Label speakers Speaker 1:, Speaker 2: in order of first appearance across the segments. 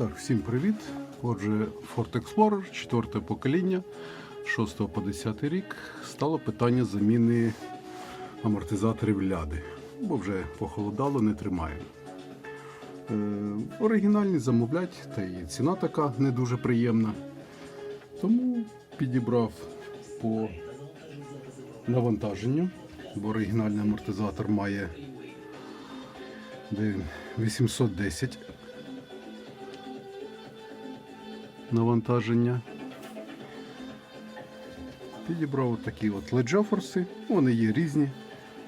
Speaker 1: Так, всім привіт. Отже, Ford Explorer, четверте покоління, 6 по 10 рік, стало питання заміни амортизаторів ляди, бо вже похолодало, не тримає. Е, оригінальні замовлять, та і ціна така не дуже приємна. Тому підібрав по навантаженню, бо оригінальний амортизатор має 810 навантаження. Підібрав такі от леджофорси. Вони є різні.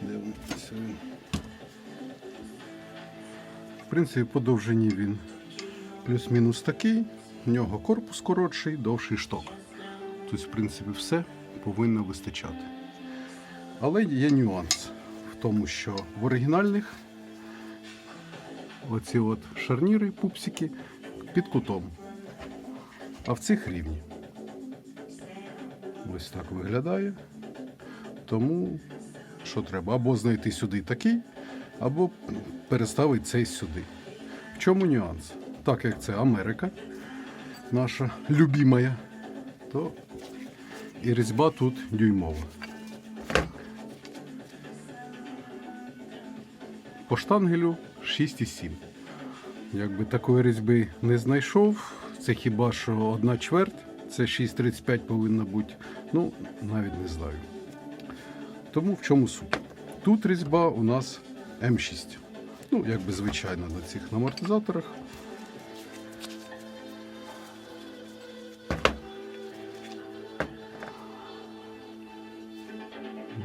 Speaker 1: Вони? В принципі, по довжині він плюс-мінус такий. В нього корпус коротший, довший шток. Тобто, в принципі, все повинно вистачати. Але є нюанс в тому, що в оригінальних оці от шарніри, пупсики під кутом. А в цих рівні. Ось так виглядає. Тому що треба? Або знайти сюди такий, або переставити цей сюди. В чому нюанс? Так як це Америка, наша любимая, то і різьба тут дюймова. По штангелю 6,7. Якби такої різьби не знайшов, це хіба що одна чверть, це 6,35 повинна бути. Ну, навіть не знаю. Тому в чому суть? Тут різьба у нас М6. Ну, якби звичайно на цих амортизаторах.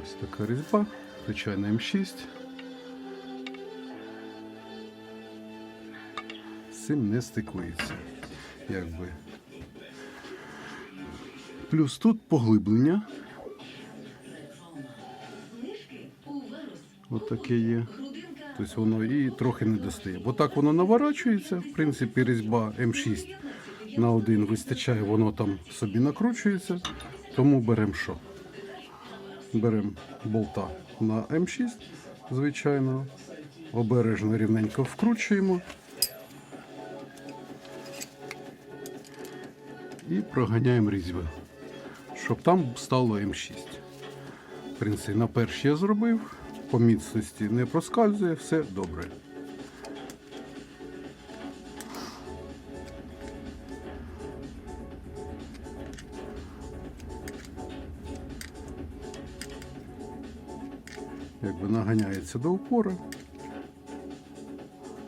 Speaker 1: Ось така різьба, звичайно М6. З цим не стикується. Якби. Плюс тут поглиблення. Ось таке є. Тобто воно і трохи не достає. Бо так воно наворачується. В принципі, різьба М6 на один вистачає, воно там собі накручується. Тому беремо що? Беремо болта на М6, звичайно. Обережно рівненько вкручуємо. І проганяємо різьби, щоб там стало М6. В принципі, на першій я зробив, по міцності не проскальзує, все добре. Якби наганяється до упора,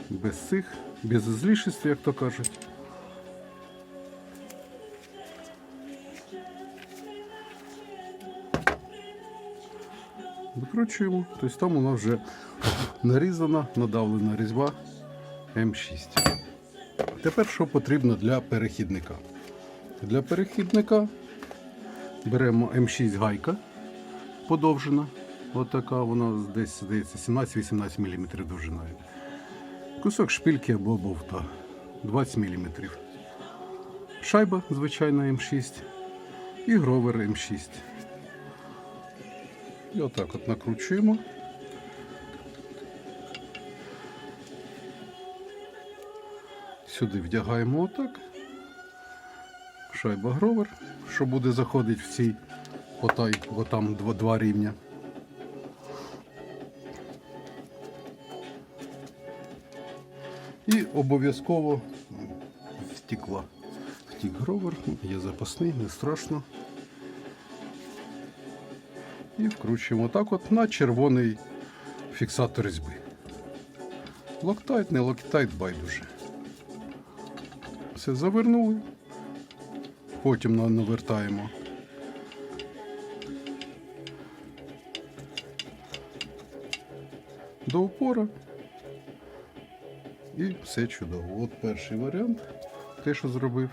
Speaker 1: без цих, без злішіств, як то кажуть. Викручуємо, тобто там у нас вже нарізана, надавлена різьба М6. Тепер що потрібно для перехідника? Для перехідника беремо М6 гайка подовжена. Отака вона десь здається 17-18 мм довжиною. Кусок шпильки або болта 20 мм. Шайба, звичайна М6 і гровер М6. І отак от накручуємо. Сюди вдягаємо отак. Шайба гровер, що буде заходити в цей потай, бо там два, два рівня. І обов'язково втекла. Втік гровер, є запасний, не страшно. І вкручуємо так от на червоний фіксатор різьби. Локтайт, не локтайт, байдуже. Все завернули. Потім навертаємо. До упора. І все чудово. От перший варіант, те, що зробив.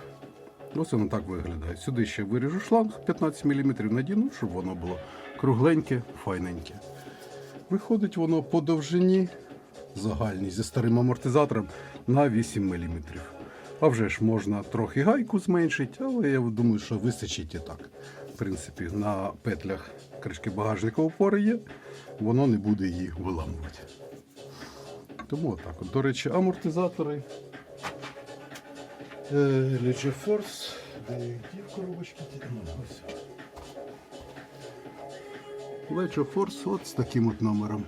Speaker 1: Ось воно так виглядає. Сюди ще виріжу шланг 15 мм надіну, щоб воно було кругленьке, файненьке. Виходить воно по довжині загальній зі старим амортизатором на 8 мм. А вже ж можна трохи гайку зменшити, але я думаю, що вистачить і так. В принципі, на петлях кришки багажника опори є, воно не буде її виламувати. Тому отак. От. До речі, амортизатори Legia Force. Де коробочки. ось. Force от з таким от номером.